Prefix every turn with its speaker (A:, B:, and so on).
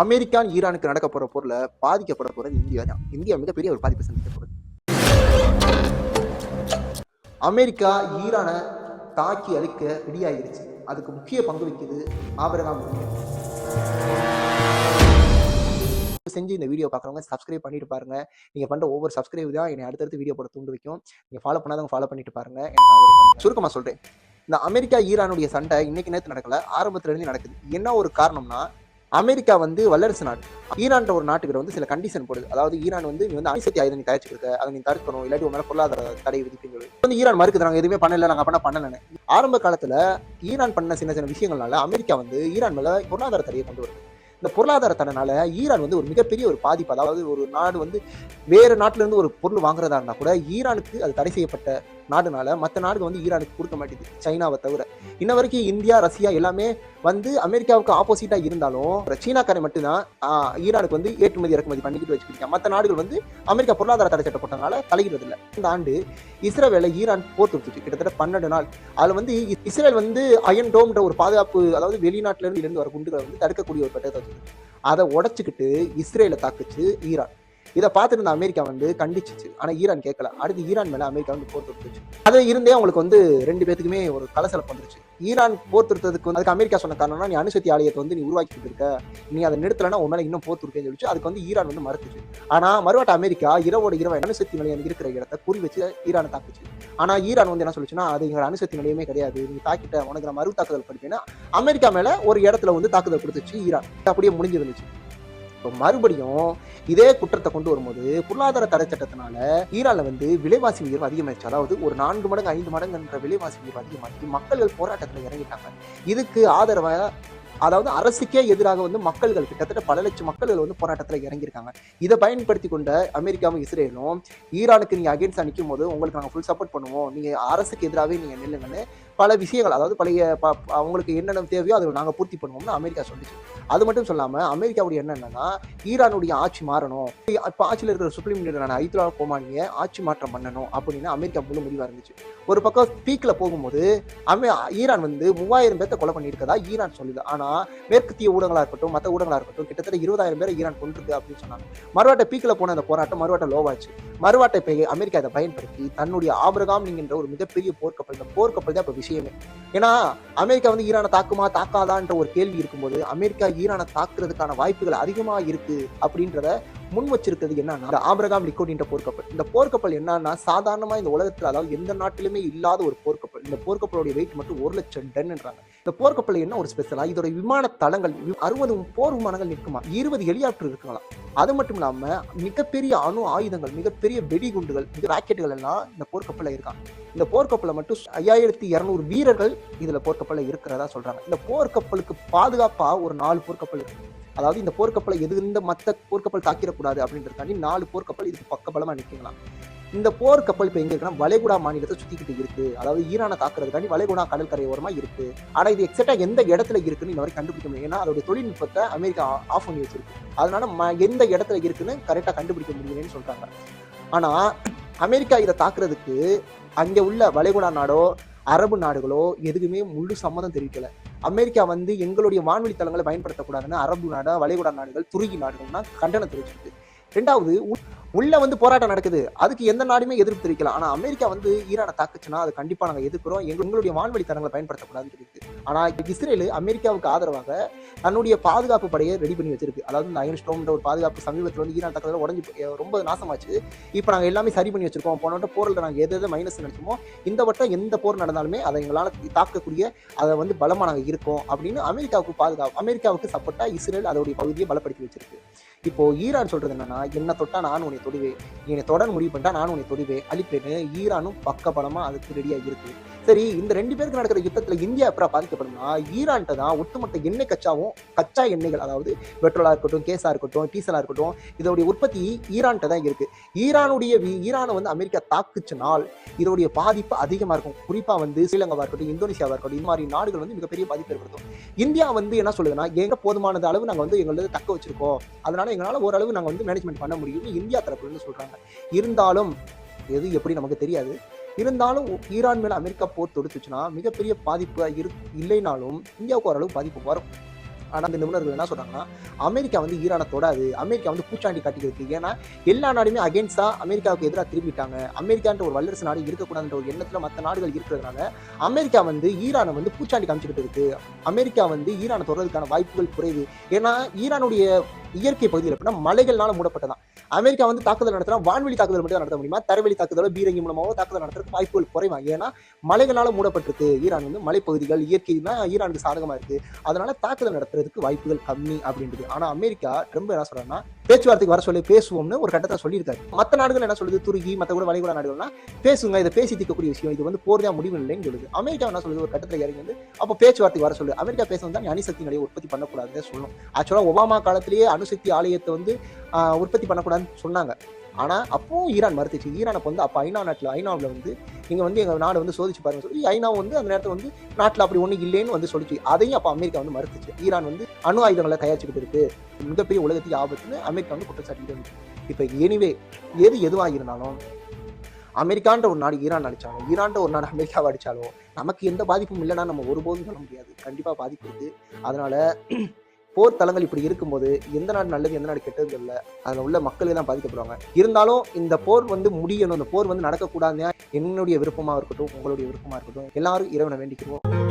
A: America ஈரானுக்கு நடக்க போற போர்ல பாதிக்கப்பட போறது இந்தியா தான். இந்தியா மிகப்பெரிய ஒரு பாதிப்பு சந்திக்க போறது அமெரிக்கா ஈரானை தாக்கி அழிக்க ரெடியாகிருச்சு அதுக்கு முக்கிய பங்கு வகிக்குது ஆபரகாம் லிங்கன். செஞ்சு இந்த வீடியோ பார்க்குறவங்க சப்ஸ்கிரைப் பண்ணிட்டு பாருங்க. நீங்க பண்ற ஒவ்வொரு சப்ஸ்கிரைப் தான் என்னை அடுத்தடுத்து வீடியோ போட தூண்டு வைக்கும். நீங்க ஃபாலோ பண்ணாதவங்க ஃபாலோ பண்ணிட்டு பாருங்க. எனக்கு சுருக்கமாக சொல்கிறேன் சுருக்கமா சொல்றேன். இந்த அமெரிக்கா ஈரானுடைய சண்டை இன்னைக்கு நேரத்து நடக்கல. ஆரம்பத்துல இருந்து நடக்குது. என்ன ஒரு காரணம்னா அமெரிக்கா வந்து வல்லரசு நாடு. ஈரான்ற ஒரு நாட்டுக்கிட்ட வந்து சில கண்டிஷன் போடுது. அதாவது ஈரான் வந்து நீ வந்து அணுசக்தி ஆயுதம் நீ தயாரிச்சிருக்க அதை நீ தடுக்கணும். இல்லாட்டி உன் மேல பொருளாதார தடை விதிப்புன்னு சொல்லி. வந்து ஈரான் மறுக்குது நாங்க எதுவுமே பண்ணல. நாங்க பண்ண பண்ணலன்னு. ஆரம்ப காலத்துல ஈரான் பண்ண சின்ன சின்ன விஷயங்கள்னால அமெரிக்கா வந்து ஈரான் மேல பொருளாதார தடையை கொண்டு வருது. இந்த பொருளாதார தடைனால ஈரான் வந்து ஒரு மிகப்பெரிய ஒரு பாதிப்பு. அதாவது ஒரு நாடு வந்து வேறு நாட்டுல இருந்து ஒரு பொருள் வாங்குறதா இருந்தா கூட ஈரானுக்கு அது தடை செய்யப்பட்ட நாடுனால மற்ற நாடுகள் வந்து ஈரானுக்கு கொடுக்க மாட்டேங்குது சைனாவை தவிர. இன்ன வரைக்கும் இந்தியா ரஷ்யா எல்லாமே வந்து அமெரிக்காவுக்கு ஆப்போசிட்டா இருந்தாலும் சீனாக்காரை மட்டும்தான் ஈரானுக்கு வந்து ஏற்றுமதி இறக்குமதி பண்ணிக்கிட்டு வச்சுக்கிட்டாங்க மற்ற நாடுகள் வந்து அமெரிக்கா பொருளாதார தடை சட்டம் போட்டனால தலையிடுறது இல்லை இந்த ஆண்டு இஸ்ரேலை ஈரான் போர் தொடுத்துச்சு. கிட்டத்தட்ட பன்னெண்டு நாள். அதுல வந்து இஸ்ரேல் வந்து அயன் டோம்ன்ற ஒரு பாதுகாப்பு அதாவது வெளிநாட்டுல இருந்து இருந்து வர குண்டுகளை வந்து தடுக்கக்கூடிய ஒரு பட்டத்தை அதை உடச்சிக்கிட்டு இஸ்ரேலை தாக்குச்சு ஈரான். இதை பார்த்துட்டு இந்த அமெரிக்கா வந்து கண்டிச்சிச்சு. ஆனால் ஈரான் கேட்கல. அடுத்து ஈரான் மேலே அமெரிக்கா வந்து போர் தொடுத்துச்சு. அது இருந்தே அவங்களுக்கு வந்து ரெண்டு பேத்துக்குமே ஒரு கலசலப்பு வந்துருச்சு ஈரான் போர் தொடுத்ததுக்கு வந்து அதுக்கு அமெரிக்கா சொன்ன காரணம்னா நீ அணுசக்தி ஆலயத்தை வந்து நீ உருவாக்கிட்டு இருக்க. நீ அதை நிறுத்தலைன்னா உன் மேலே இன்னும் போர் தொடுக்கேன்னு சொல்லிச்சு. அதுக்கு வந்து ஈரான் வந்து மறுத்துச்சு. ஆனால் மறுவாட்ட அமெரிக்கா இரவோட இரவு அணுசக்தி நிலையம் இருக்கிற இடத்த குறி வச்சு ஈரானை தாக்குச்சு. ஆனால் ஈரான் வந்து என்ன சொல்லுச்சுன்னா அது எங்களோட அணுசக்தி நிலையமே கிடையாது. நீ தாக்கிட்ட உனக்கு நான் மறு தாக்குதல் படிப்பேன்னா அமெரிக்கா மேலே ஒரு இடத்துல வந்து தாக்குதல் கொடுத்துச்சு ஈரான். அப்படியே முடிஞ்சிருந்துச்சு. இப்போ மறுபடியும் இதே குற்றத்தை கொண்டு வரும்போது பொருளாதார தடை சட்டத்தினால ஈரானில் வந்து விலைவாசி உயர்வு அதிகமாயிடுச்சு. அதாவது ஒரு நான்கு மடங்கு ஐந்து மடங்குன்ற விலைவாசி உயர்வு அதிகமாகி மக்கள் போராட்டத்தில் இறங்கிட்டாங்க. இதுக்கு ஆதரவாக அதாவது அரசுக்கே எதிராக வந்து மக்கள்கள் கிட்டத்தட்ட பல லட்சம் மக்கள்கள் வந்து போராட்டத்தில் இறங்கியிருக்காங்க. இதை பயன்படுத்தி கொண்ட அமெரிக்காவும் இஸ்ரேலும் ஈரானுக்கு நீங்கள் அகேன்ஸ்டாக நிற்கும் போது உங்களுக்கு நாங்கள் ஃபுல் சப்போர்ட் பண்ணுவோம். நீங்கள் அரசுக்கு எதிராகவே நீங்கள் நில்லுங்கன்னு பல விஷயங்கள் அதாவது பழைய ப- அவங்களுக்கு என்னென்ன தேவையோ அதை நாங்கள் பூர்த்தி பண்ணுவோம்னு அமெரிக்கா சொல்லிச்சு. அது மட்டும் சொல்லாமல் அமெரிக்காவுடைய எண்ணம் என்னன்னா ஈரானுடைய ஆட்சி மாறணும். இப்போ ஆட்சியில் இருக்கிற சுப்ரீம் லீடரான ஐத்ரா கோமானியை ஆட்சி மாற்றம் பண்ணணும் அப்படின்னு அமெரிக்கா முழு முடிவாக இருந்துச்சு. ஒரு பக்கம் பீக்கில் போகும்போது அமெ ஈரான் வந்து மூவாயிரம் பேர்த்த கொலை பண்ணியிருக்கதா ஈரான் சொல்லுது. ஆனால் மேற்கத்திய ஊடகங்களாக இருக்கட்டும் மற்ற ஊடகங்களாக இருக்கட்டும் கிட்டத்தட்ட இருபதாயிரம் பேர் ஈரான் கொண்டிருக்கு அப்படின்னு சொன்னாங்க. மறுவாட்டை பீக்கில் போன அந்த போராட்டம் மறுவாட்டை லோவாச்சு. மறுவாட்டை அமெரிக்கா அதை பயன்படுத்தி தன்னுடைய ஆபிரகாம் என்கின்ற ஒரு மிகப்பெரிய போர்க்கப்பல் இந்த போர்க்கப்பல் தான் இப்போ விஷயமே. ஏன்னா அமெரிக்கா வந்து ஈரானை தாக்குமா தாக்காதான்ற ஒரு கேள்வி இருக்கும்போது அமெரிக்கா ஈரானை தாக்குறதுக்கான வாய்ப்புகள் அதிகமா இருக்கு அப்படின்றத முன் வச்சிருக்கிறது என்னன்னா இந்த ஆபிரகாம் லிக்கோடின்ற போர்க்கப்பல். இந்த போர்க்கப்பல் என்னன்னா சாதாரணமா இந்த உலகத்துல அதாவது எந்த நாட்டிலுமே இல்லாத ஒரு போர்க்கப்பல். இந்த போர்க்கப்பலுடைய வெயிட் மட்டும் ஒரு லட்சம் டன்ன்றாங்க இந்த போர்க்கப்பல் என்ன ஒரு ஸ்பெஷலா இதோட விமான தளங்கள் அறுபது போர் விமானங்கள் நிற்குமா? இருபது ஹெலிகாப்டர் இருக்கலாம் அது மட்டும் இல்லாம மிகப்பெரிய அணு ஆயுதங்கள் மிகப்பெரிய வெடிகுண்டுகள் மிக ராக்கெட்டுகள் எல்லாம் இந்த போர்க்கப்பல்ல இருக்காங்க. இந்த போர்க்கப்பல மட்டும் ஐயாயிரத்தி இரநூறு வீரர்கள் இதுல போர்க்கப்பல்ல இருக்கிறதா சொல்றாங்க. இந்த போர்க்கப்பலுக்கு பாதுகாப்பா ஒரு நாலு போர்க்கப்பல் இருக்கு. அதாவது இந்த போர்க்கப்பலை எது இந்த மற்ற போர்க்கப்பல் தாக்கிடக்கூடாது அப்படின்றதுக்காண்டி நாலு போர்க்கப்பல் இதுக்கு பக்கபலமா நிற்கலாம் இந்த போர் கப்பல் இப்போ எங்க இருக்குன்னா வளைகுடா மாநிலத்தை சுத்திக்கிட்டு இருக்கு. அதாவது ஈரானை தாக்குறதுக்காண்டி வளைகுடா கடற்கரை ஓரமா இருக்கு. ஆனா இது எக்ஸாக்டா எந்த இடத்துல இருக்குன்னு இன்ன வரைக்கும் கண்டுபிடிக்க முடியும் ஏன்னா அதோட தொழில்நுட்பத்தை அமெரிக்கா ஆஃப் பண்ணி வச்சிருக்கு. அதனால ம- எந்த இடத்துல இருக்குன்னு கரெக்டா கண்டுபிடிக்க முடியலன்னு சொல்றாங்க. ஆனா அமெரிக்கா இதை தாக்குறதுக்கு அங்க உள்ள வளைகுடா நாடோ அரபு நாடுகளோ எதுக்குமே முழு சம்மதம் தெரிவிக்கல. அமெரிக்கா வந்து எங்களுடைய வான்வெளி தளங்களை பயன்படுத்தக்கூடாதுன்னு அரபு நாடா வளைகுடா நாடுகள் துருக்கி நாடுகள்னா கண்டனம் தெரிவிச்சிருக்கு. ரெண்டாவது உள்ள வந்து போராட்டம் நடக்குது. அதுக்கு எந்த நாடுமே எதிர்ப்பு தெரிவிக்கலாம் ஆனா அமெரிக்கா வந்து ஈரானை தாக்குச்சுன்னா அது கண்டிப்பா நாங்க எதிர்க்கிறோம். எங்களுடைய வான்வழி தரங்களை பயன்படுத்தக்கூடாதுன்னு சொல்லியிருக்கு ஆனா இஸ்ரேல் அமெரிக்காவுக்கு ஆதரவாக தன்னுடைய பாதுகாப்பு படையை ரெடி பண்ணி வச்சிருக்கு. அதாவது இந்த அயன் ஸ்டோம்ன்ற ஒரு பாதுகாப்பு சமீபத்தில் வந்து ஈரான் தாக்குதல உடஞ்சி போய் ரொம்ப நாசமாச்சு. இப்போ நாங்கள் எல்லாமே சரி பண்ணி வச்சிருக்கோம். போன வட்டம் போரில் நாங்கள் எது எது மைனஸ் நினைச்சோமோ இந்த வட்டம் எந்த போர் நடந்தாலுமே அதை எங்களால் தாக்கக்கூடிய அதை வந்து பலமாக நாங்கள் இருக்கோம் அப்படின்னு அமெரிக்காவுக்கு பாதுகாப்பு அமெரிக்காவுக்கு சப்போர்ட்டா இஸ்ரேல் அதோடைய பகுதியை பலப்படுத்தி வச்சிருக்கு. இப்போ ஈரான் சொல்றது என்னன்னா என்ன தொட்டா நான் உன்னை தொடுவேன். நீ என்னை தொடர் முடிவு பண்ணிட்டா நான் உன்னை தொடுவேன். அழிப்பேன்னு ஈரானும் பக்க பலமா அதுக்கு ரெடியா இருக்கு. சரி இந்த ரெண்டு பேருக்கு நடக்கிற யுத்தத்துல இந்தியா எப்பரா பாதிக்கப்படும்னா ஈரான்ட்ட தான் ஒட்டுமொத்த எண்ணெய் கச்சாவும் கச்சா எண்ணெய்கள் அதாவது பெட்ரோலா இருக்கட்டும் கேஸா இருக்கட்டும் டீசலா இருக்கட்டும் இதோடைய உற்பத்தி ஈரான்ட்ட தான் இருக்கு. ஈரானுடைய ஈரானை வந்து அமெரிக்கா தாக்குச்சுனால் இதோடைய பாதிப்பு அதிகமா இருக்கும். குறிப்பா வந்து ஸ்ரீலங்காவா இருக்கட்டும் இந்தோனேஷியாவா இருக்கட்டும் இந்த மாதிரி நாடுகள் வந்து மிகப்பெரிய பாதிப்பு ஏற்படுத்தும். இந்தியா வந்து என்ன சொல்லுதுன்னா எங்க போதுமானது அளவு நாங்க வந்து எங்களது தக்க வச்சிருக்கோம். அதனால எங்களால ஓரளவு நாங்க வந்து மேனேஜ்மெண்ட் பண்ண முடியும்னு இந்தியா தரப்புலேருந்து சொல்கிறாங்க இருந்தாலும் எது எப்படி நமக்கு தெரியாது. இருந்தாலும் ஈரான் மேல அமெரிக்கா போர் தொடுத்துச்சுன்னா மிகப்பெரிய பாதிப்பு இரு இல்லைனாலும் இந்தியாவுக்கு ஓரளவு பாதிப்பு வரும். ஆனால் அந்த நிபுணர்கள் என்ன சொல்கிறாங்கன்னா அமெரிக்கா வந்து ஈரானை தொடாது. அமெரிக்கா வந்து பூச்சாண்டி காட்டிக்கிருக்கு ஏன்னா எல்லா நாடுமே அகேன்ஸ்டாக அமெரிக்காவுக்கு எதிராக திரும்பிட்டாங்க. அமெரிக்கான்ற ஒரு வல்லரசு நாடு இருக்கக்கூடாதுன்ற ஒரு எண்ணத்தில் மற்ற நாடுகள் இருக்கிறதுனால அமெரிக்கா வந்து ஈரானை வந்து பூச்சாண்டி காமிச்சிக்கிட்டு இருக்கு. அமெரிக்கா வந்து ஈரானை தொடர்றதுக்கான வாய்ப்புகள் குறைவு. ஏன்னா ஈரானுடைய இயற்கை பகுதியில் எப்படின்னா மலைகள்னால மூடப்பட்டதான். அமெரிக்கா வந்து தாக்குதல் நடத்தினா வான்வெளி தாக்குதல் மட்டும் நடத்த முடியுமா? தரைவெளி தாக்குதலோ பீரங்கி மூலமாவோ தாக்குதல் நடத்துறதுக்கு வாய்ப்புகள் குறைவா ஏன்னா மலைகளால மூடப்பட்டிருக்கு. ஈரான் வந்து மலைப்பகுதிகள் இயற்கை தான் ஈரானுக்கு சாதகமா இருக்கு. அதனால தாக்குதல் நடத்துறதுக்கு வாய்ப்புகள் கம்மி அப்படின்றது. ஆனா அமெரிக்கா ட்ரம்ப் என்ன சொல்றாருன்னா பேச்சுவார்த்தைக்கு வர சொல்லி பேசுவோம்னு ஒரு கட்டத்தை சொல்லியிருக்காரு. மற்ற நாடுகள் என்ன சொல்லுது? துருக்கி மற்ற கூட வளைகுடா நாடுகள்னா பேசுங்க இதை பேசி தீர்க்கக்கூடிய விஷயம். இது வந்து போர் தான் முடிவு இல்லைன்னு சொல்லுது. அமெரிக்கா என்ன சொல்லுது? ஒரு கட்டத்தில் இறங்கி வந்து அப்போ பேச்சுவார்த்தைக்கு வர சொல்லு. அமெரிக்கா பேச தான் அணுசக்தி நிலையை உற்பத்தி பண்ணக்கூடாதுன்னு சொல்லணும். ஆக்சுவலாக ஒபாமா காலத்திலேயே அணுசக்தி ஆலயத்தை வந்து உற்பத்தி பண்ணக்கூடாதுன்னு சொன்னாங்க. ஆனால் அப்பவும் ஈரான் மறுத்துச்சு. ஈரான் அப்போ வந்து அப்போ ஐநா நாட்டில் ஐநாவில் வந்து நீங்கள் வந்து எங்கள் நாடு வந்து சோதிச்சு பாருங்க சொல்லி ஐநா வந்து அந்த நேரத்தில் வந்து நாட்டில் அப்படி ஒன்றும் இல்லைன்னு வந்து சொல்லிச்சு. அதையும் அப்போ அமெரிக்கா வந்து மறுத்துச்சு. ஈரான் வந்து அணு ஆயுதங்களை தயாரிச்சுக்கிட்டு இருக்கு. மிகப்பெரிய உலகத்துக்கு ஆபத்துன்னு அமெரிக்கா வந்து குற்றச்சாட்டிட்டு இருந்துச்சு. இப்போ எனிவே எது எதுவாக இருந்தாலும் அமெரிக்கான்ற ஒரு நாடு ஈரான் அடித்தாலும் ஈரான்ற ஒரு நாடு அமெரிக்காவை அடித்தாலும் நமக்கு எந்த பாதிப்பும் இல்லைன்னா நம்ம ஒருபோதும் சொல்ல முடியாது. கண்டிப்பாக பாதிப்பு இருக்குது அதனால் போர் தளங்கள் இப்படி இருக்கும்போது எந்த நாடு நல்லது எந்த நாடு கெட்டது இல்லை அதில் உள்ள மக்களே தான் பாதிக்கப்படுவாங்க. இருந்தாலும் இந்த போர் வந்து முடியணும் இந்த போர் வந்து நடக்கக்கூடாதுன்னா என்னுடைய விருப்பமாக இருக்கட்டும் உங்களுடைய விருப்பமாக இருக்கட்டும் எல்லாரும் இறைவனை வேண்டிக்கிறோம்.